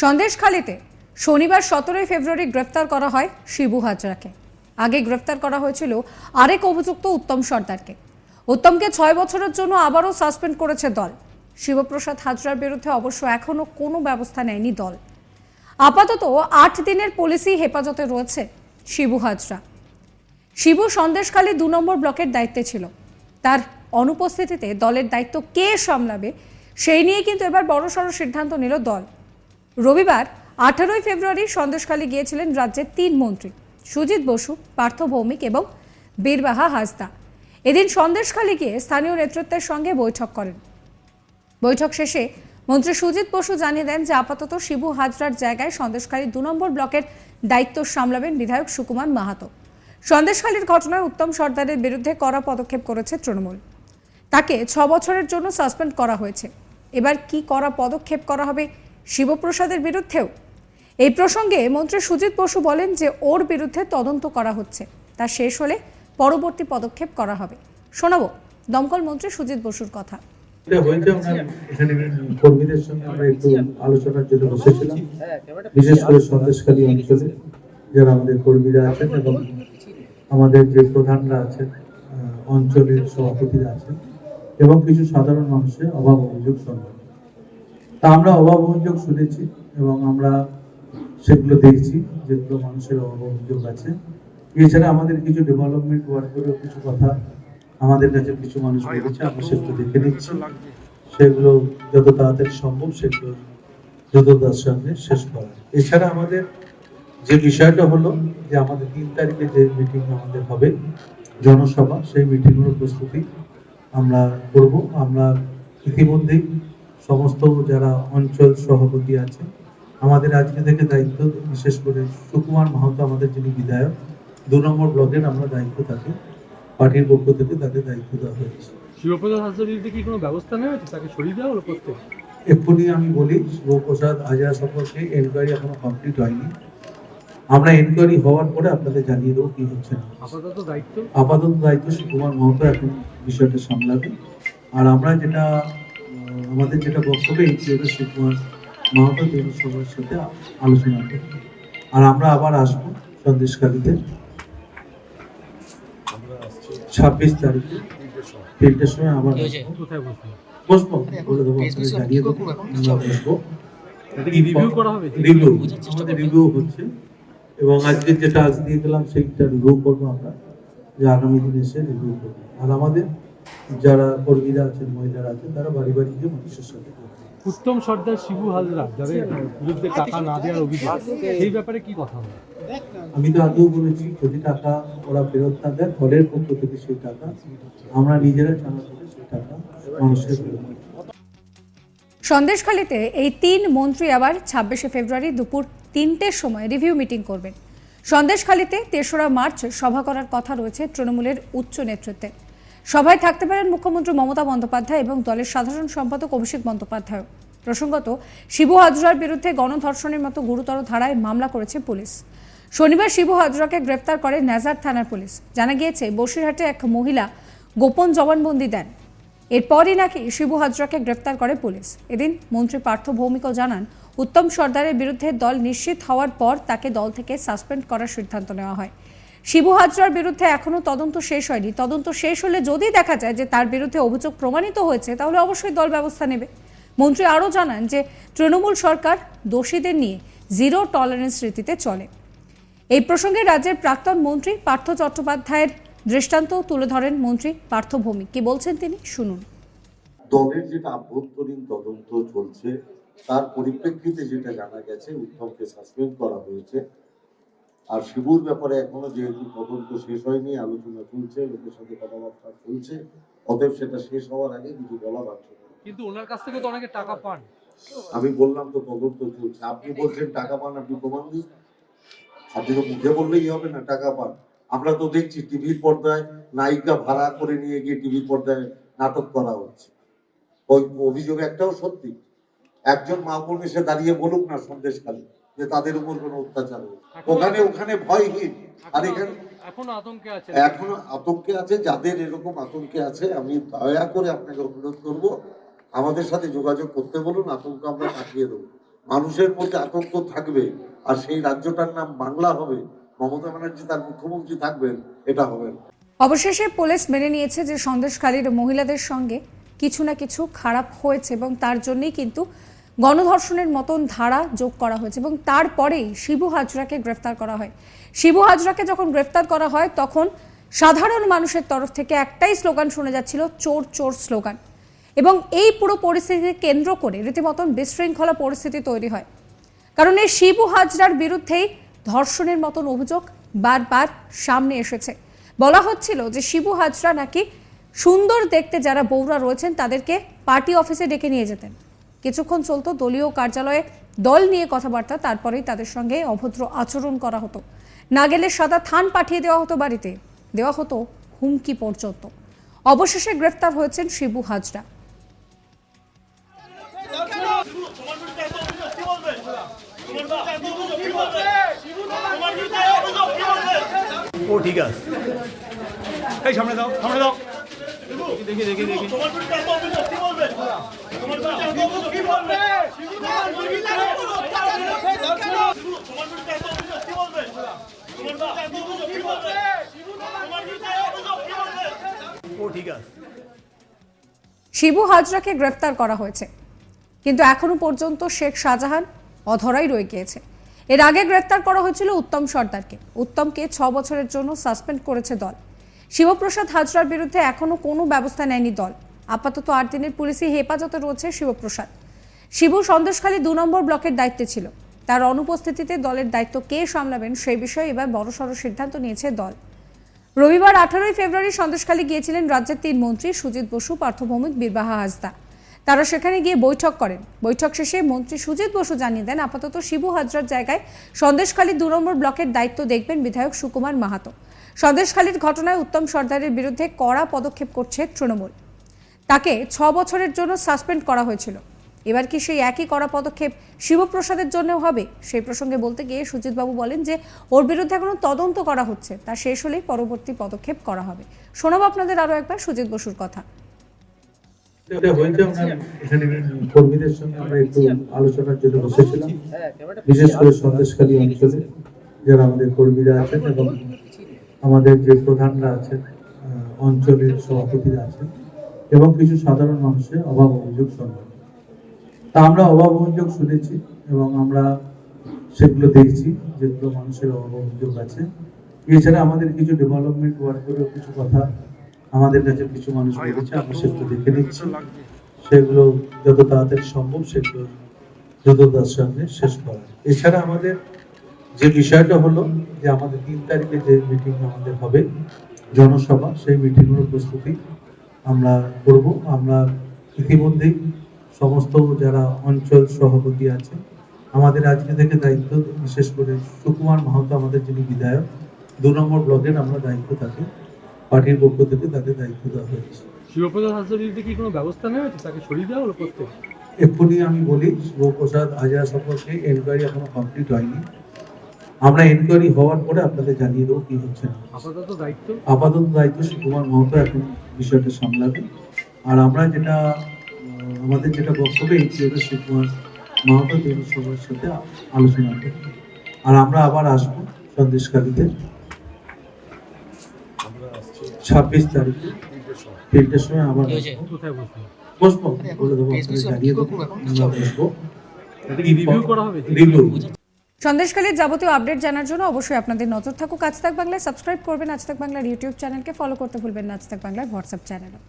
সন্দেশখালীতে শনিবার সতেরোই ফেব্রুয়ারি গ্রেফতার করা হয় শিবু হাজরাকে। আগে গ্রেফতার করা হয়েছিল আরেক অভিযুক্ত উত্তম সর্দারকে। উত্তমকে ছয় বছরের জন্য আবারও সাসপেন্ড করেছে দল। শিবপ্রসাদ হাজরার বিরুদ্ধে অবশ্য এখনও কোনো ব্যবস্থা নেয়নি দল। আপাতত আট দিনের পুলিশি হেফাজতে রয়েছে শিবু হাজরা। শিবু সন্দেশখালী দু নম্বর ব্লকের দায়িত্বে ছিল। তার অনুপস্থিতিতে দলের দায়িত্ব কে সামলাবে, সেই নিয়ে কিন্তু এবার বড়সড় সিদ্ধান্ত নিল দল। রবিবার, আঠারোই ফেব্রুয়ারি সন্দেশখালী গিয়েছিলেন রাজ্যের তিন মন্ত্রী, সুজিত বসু, পার্থ ভৌমিক এবং বীরবাহা হাসদা। এদিন সন্দেশখালী গিয়ে স্থানীয় নেতৃত্বের সঙ্গে বৈঠক করেন। বৈঠক শেষে মন্ত্রী সুজিত বসু জানিয়ে দেন যে আপাতত শিবু হাজরার জায়গায় সন্দেশখালী দু নম্বর ব্লকের দায়িত্ব সামলাবেন বিধায়ক সুকুমার মাহাতো। সন্দেশখালীর ঘটনায় উত্তম সর্দারের বিরুদ্ধে কড়া পদক্ষেপ করেছে তৃণমূল। তাকে ছ বছরের জন্য সাসপেন্ড করা হয়েছে। এবার কি করা পদক্ষেপ করা হবে শিবপ্রসাদের বিরুদ্ধেও। এই প্রসঙ্গে মন্ত্রী সুজিত বসু বলেন যে, ওর বিরুদ্ধে তদন্ত করা হচ্ছে। তা শেষ হলে পরবর্তী পদক্ষেপ করা হবে। শোনাবো দমকল মন্ত্রী সুজিত বসুর কথা। যারা আমাদের কর্মীরা আছেন এবং আমাদের যে প্রধানরা আছেন অঞ্চলের সভাপতিরা আছেন এবং কিছু সাধারণ মানুষের অভাব অভিযোগ শুনবেন তা আমরা অভাব অভিযোগ শুনেছি এবং আমরা সেগুলো দেখছি যেগুলো মানুষের অভাব অভিযোগ আছে। এছাড়া আমাদের কিছু ডেভেলপমেন্ট ওয়ার্কেরও কিছু কথা আমাদের কাছে কিছু মানুষ বলেছে আমরা সেগুলো দেখে নিচ্ছি। সেগুলো যত তাড়াতাড়ি সম্ভব সেগুলো দ্রুততার সঙ্গে শেষ করা। এছাড়া আমাদের যে বিষয়টা হলো যে আমাদের তিন তারিখে যে মিটিং আমাদের হবে জনসভা সেই মিটিংগুলোর প্রস্তুতি আমরা করব। আমরা ইতিমধ্যেই সমস্ত যারা অঞ্চল সভাপতি আছে আমাদের আজকে থেকে দায়িত্ব বিশেষ করে সুকুমার মাহাতো আমাদের যিনি বিধায়ক দু নম্বর ব্লকের আমরা দায়িত্ব তাকে পার্টির পক্ষ থেকে তাকে দায়িত্ব দেওয়া হয়েছে। শিবপ্রসাদ বিরুদ্ধে কি কোনো ব্যবস্থা নেওয়া হয়েছে? তাকে সরিয়ে দেওয়া হলো এক্ষুনি আমি বলি শিবপ্রসাদ আজা সম্পর্কে এনকোয়ারি এখনও কমপ্লিট হয়নি। আমরা এনকোয়ারি হওয়ার পরে আপনাদের জানিয়ে দেবো কি হচ্ছে না আপাতত দায়িত্ব? আপাতত দায়িত্ব সুকুমার মাহাতো এখন বিষয়টা সামলাবে। আর আমরা যেটা আমাদের যেটা বক্তব্য এই ছিল সুকুমার মাহাতো তিনি সবার সাথে আলোচনা করবেন আর আমরা আবার আসব সন্দেশকারীতে ছাব্বিশ তারিখে তিনটের সময় আবার বসবে? বলে দেবো জানিয়ে দেবো আমরা বসবো। রিভিউ করা হবে? রিভিউ আমাদের রিভিউ হচ্ছে। এবং আজকে যেটা আজ দিয়ে গেলাম সেইটা রিভিউ করব আমরা। যে আগামী দিনে এসে রিভিউ করব। আর আমাদের যারা কর্মীরা আছেন মহিলারা আছেন তারা বাড়ি বাড়ি গিয়ে মানুষের সাথে উত্তম সর্দার শিবু হাজরা যাদের বিরুদ্ধে টাকা না দেওয়ার অভিযোগ সেই ব্যাপারে কি কথা হবে আমি তো আগেও বলেছি যদি টাকা ওরা ফেরত না দেয় দলের পক্ষ থেকে সেই টাকা আমরা নিজেরা জানা করে সেই টাকা মানুষের ফেরত সন্দেশখালীতে এই তিন মন্ত্রী আবার ছাব্বিশে ফেব্রুয়ারি দুপুর তিনটের সময় রিভিউ মিটিং করবেন। সন্দেশখালীতে তেসরা মার্চ সভা করার কথা রয়েছে তৃণমূলের উচ্চ নেতৃত্বে। সভায় থাকতে পারেন মুখ্যমন্ত্রী মমতা বন্দ্যোপাধ্যায় এবং দলের সাধারণ সম্পাদক অভিষেক বন্দ্যোপাধ্যায়। প্রসঙ্গত, শিবু হাজরার বিরুদ্ধে গণধর্ষণের মতো গুরুতর ধারায় মামলা করেছে পুলিশ। শনিবার শিবু হাজরাকে গ্রেফতার করে নাজার থানার পুলিশ। জানা গিয়েছে, বসিরহাটে এক মহিলা গোপন জবানবন্দি দেন। এরপরই নাকি শিবু হাজরাকে গ্রেফতার করে পুলিশ। এদিন মন্ত্রী পার্থ ভৌমিকও জানান, উত্তম সর্দারের বিরুদ্ধে দল নিশ্চিত হওয়ার পর তাকে দল থেকে সাসপেন্ড করার সিদ্ধান্ত নেওয়া হয়। শিবু হাজরার বিরুদ্ধে এখনও তদন্ত শেষ হয়নি। তদন্ত শেষ হলে যদি দেখা যায় যে তার বিরুদ্ধে অভিযোগ প্রমাণিত হয়েছে, তাহলে অবশ্যই দল ব্যবস্থা নেবে। মন্ত্রী আরও জানান যে, তৃণমূল সরকার দোষীদের নিয়ে জিরো টলারেন্স রীতিতে চলে। এই প্রসঙ্গে রাজ্যের প্রাক্তন মন্ত্রী পার্থ চট্টোপাধ্যায়ের দৃষ্টান্ত তুলে ধরেন মন্ত্রী পার্থ ভৌমিক। কি বলছেন তিনি? শুনুন। দলের যেটা আভ্যন্তরীণ তদন্ত চলছে, তার পরিপ্রেক্ষিতে যেটা জানা গেছে উত্তমকে সাসপেন্ড করা হয়েছে। আর শিবুর ব্যাপারে এখনও যেহেতু তদন্ত শেষ হয়নি আলোচনা চলছে লোকের সাথে কথাবার্তা চলছে অতএব সেটা শেষ হওয়ার আগে কিছু বলা যাচ্ছে কিন্তু ওনার কাছ থেকে তো অনেকে টাকা পান। আমি বললাম তো তদন্ত চলছে। আপনি বলছেন টাকা পান আপনি প্রমাণ দিন। আপনি তো মুখে বললেই হবে না টাকা পান। আমরা তো দেখছি টিভির পর্দায় নায়িকা ভাড়া করে নিয়ে গিয়ে টিভির পর্দায় নাটক করা হচ্ছে। ওই অভিযোগ একটাও সত্যি। একজন মা বোন এসে দাঁড়িয়ে বলুক না সন্দেশকালে যে তাদের উপর কোনো অত্যাচার ওখানে ওখানে ভয়হীন। আর এখানে এখনও আতঙ্কে আছে এখনও আতঙ্কে আছে যাদের এরকম আতঙ্কে আছে আমি দয়া করে আপনাকে অনুরোধ করব আমাদের সাথে যোগাযোগ করতে বলুন আতঙ্ক আমরা কাটিয়ে দেবো। মানুষের মধ্যে আতঙ্ক থাকবে আর সেই রাজ্যটার নাম বাংলা হবে মমতা ব্যানার্জি তার মুখ্যমন্ত্রী থাকবেন এটা হবে অবশেষে পুলিশ মেনে নিয়েছে যে সন্দেশখালীর মহিলাদের সঙ্গে কিছু না কিছু খারাপ হয়েছে এবং তার জন্যই কিন্তু গণধর্ষণের মতন ধারা যোগ করা হয়েছে এবং তারপরেই শিবু হাজরাকে গ্রেফতার করা হয়। শিবু হাজরাকে যখন গ্রেফতার করা হয়, তখন সাধারণ মানুষের তরফ থেকে একটাই স্লোগান শোনা যাচ্ছিল, চোর চোর স্লোগান। এবং এই পুরো পরিস্থিতিকে কেন্দ্র করে রীতিমতন বিশৃঙ্খলা পরিস্থিতি তৈরি হয়। কারণ এই শিবু হাজরার বিরুদ্ধেই ধর্ষণের মতন অভিযোগ বারবার সামনে এসেছে। বলা হচ্ছিল যে শিবু হাজরা নাকি সুন্দর দেখতে যারা বৌরা রয়েছেন, তাদেরকে পার্টি অফিসে ডেকে নিয়ে যেতেন। কিছুক্ষণ চলতো দলীয় কার্যালয়ে দল নিয়ে কথাবার্তা তারপরেই তাদের সঙ্গে অভদ্র আচরণ করা হতো। না গেলে সাদা থান পাঠিয়ে দেওয়া হতো বাড়িতে। দেওয়া হতো হুমকি পর্যন্ত। অবশেষে গ্রেফতার হয়েছেন শিবু হাজরা। ও ঠিক আছে। এই সামনে দাও সামনে দাও। দেখি দেখি দেখি। শিবু হাজরাকে গ্রেফতার করা হয়েছে। কিন্তু এখনও পর্যন্ত শেখ শাহজাহান অধরাই রয়ে গিয়েছে। এর আগে গ্রেফতার করা হয়েছিল উত্তম সর্দারকে। উত্তমকে ছ বছরের জন্য সাসপেন্ড করেছে দল। শিবপ্রসাদ হাজরার বিরুদ্ধে এখনও কোনো ব্যবস্থা নেয়নি দল। আপাতত আট দিনের পুলিশি হেফাজতে রয়েছে শিবপ্রসাদ। শিবু সন্দেশখালী দু নম্বর ব্লকের দায়িত্বে ছিল। তার অনুপস্থিতিতে দলের দায়িত্ব কে সামলাবেন সেই বিষয়ে এবার বড়সড় সিদ্ধান্ত নিয়েছে দল। রবিবার আঠারোই ফেব্রুয়ারি সন্দেশখালী গিয়েছিলেন রাজ্যের তিন মন্ত্রী সুজিত বসু, পার্থভৌমিক বীরবাহা হাসদা। তারা সেখানে গিয়ে বৈঠক করেন। বৈঠক শেষে মন্ত্রী সুজিত বসু জানিয়ে দেন, আপাতত শিবু হাজরার জায়গায় সন্দেশখালী দু নম্বর ব্লকের দায়িত্ব দেখবেন বিধায়ক সুকুমার মাহাতো। সন্দেশখালীর ঘটনায় উত্তম সর্দারের বিরুদ্ধে কড়া পদক্ষেপ করছে তৃণমূল। তাকে ছ বছরের জন্য সাসপেন্ড করা হয়েছিল। এবার কি সেই একই করা পদক্ষেপ শিবপ্রসাদের জন্যও হবে? সেই প্রসঙ্গে বলতে গিয়ে সুজিতবাবু বলেন যে, ওর বিরুদ্ধে এখনও তদন্ত করা হচ্ছে। তা শেষ হলেই পরবর্তী পদক্ষেপ করা হবে। শোনাবো আপনাদের আরও একবার সুজিত বসুর কথা। বিশেষ করে সন্দেশখালী অঞ্চলে যারা আমাদের কর্মীরা আছেন এবং আমাদের যে প্রধানরা আছেন অঞ্চলের সভাপতিরা আছেন এবং কিছু সাধারণ মানুষের অভাব অভিযোগ শুনলাম তা আমরা অভাব অভিযোগ শুনেছি এবং আমরা সেগুলো দেখছি যেগুলো মানুষের অভাব অভিযোগ আছে। এছাড়া আমাদের কিছু ডেভেলপমেন্ট ওয়ার্কেরও কিছু কথা আমাদের কাছে কিছু মানুষ বলেছে, আমরা সেগুলো দেখে নিচ্ছি। সেগুলো যত তাড়াতাড়ি সম্ভব সেগুলো দ্রুততার সঙ্গে শেষ করা। এছাড়া আমাদের যে বিষয়টা হলো যে আমাদের তিন তারিখে যে মিটিং আমাদের হবে, জনসভা, সেই মিটিংয়ের প্রস্তুতি আমরা করব। আমরা ইতিমধ্যেই সমস্ত যারা অঞ্চল সভাপতি আছে আমাদের আজকে থেকে দায়িত্ব বিশেষ করে সুকুমার মাহাতো আমাদের যিনি বিধায়ক দু নম্বর ব্লকের আমরা দায়িত্ব তাকে পার্টির পক্ষ থেকে তাকে দায়িত্ব দেওয়া হয়েছে। শিবপ্রসাদ বিরুদ্ধে কি কোনো ব্যবস্থা নেওয়া হয়েছে? তাকে সরিয়ে দেওয়া হলো প্রত্যেক? এক্ষুনি আমি বলি শিবপ্রসাদ আজা সম্পর্কে এনকোয়ারি এখনও কমপ্লিট হয়নি। আমরা এনকোয়ারি হওয়ার পরে আপনাদের জানিয়ে দেবো কি হচ্ছে না আপাতত দায়িত্ব? আপাতত দায়িত্ব সুকুমার মাহাতো এখন বিষয়টা সামলাবে। আর আমরা যেটা আমাদের যেটা বক্তব্য এই ছিল সুকুমার মাহাতো তিনি সবার সাথে আলোচনা করবে। আর আমরা আবার আসব সন্দেশকারীতে ছাব্বিশ তারিখে। তিনটের সময় আবার বসবো? বলে দেবো আপনাদের জানিয়ে দেবো। আমরা বসবো রিভিউ করা হবে? রিভিউ সন্দেশখালীর যাবতীয় আপডেট জানার জন্য অবশ্যই আপনাদের নজর থাকুক। আজ তাক বাংলায় সাবস্ক্রাইব করবেন। আজ তাক বাংলার ইউটিউব চ্যানেলকে ফলো করতে ভুলবেন না। আজ তাক বাংলার হোয়াটসঅ্যাপ চ্যানেলও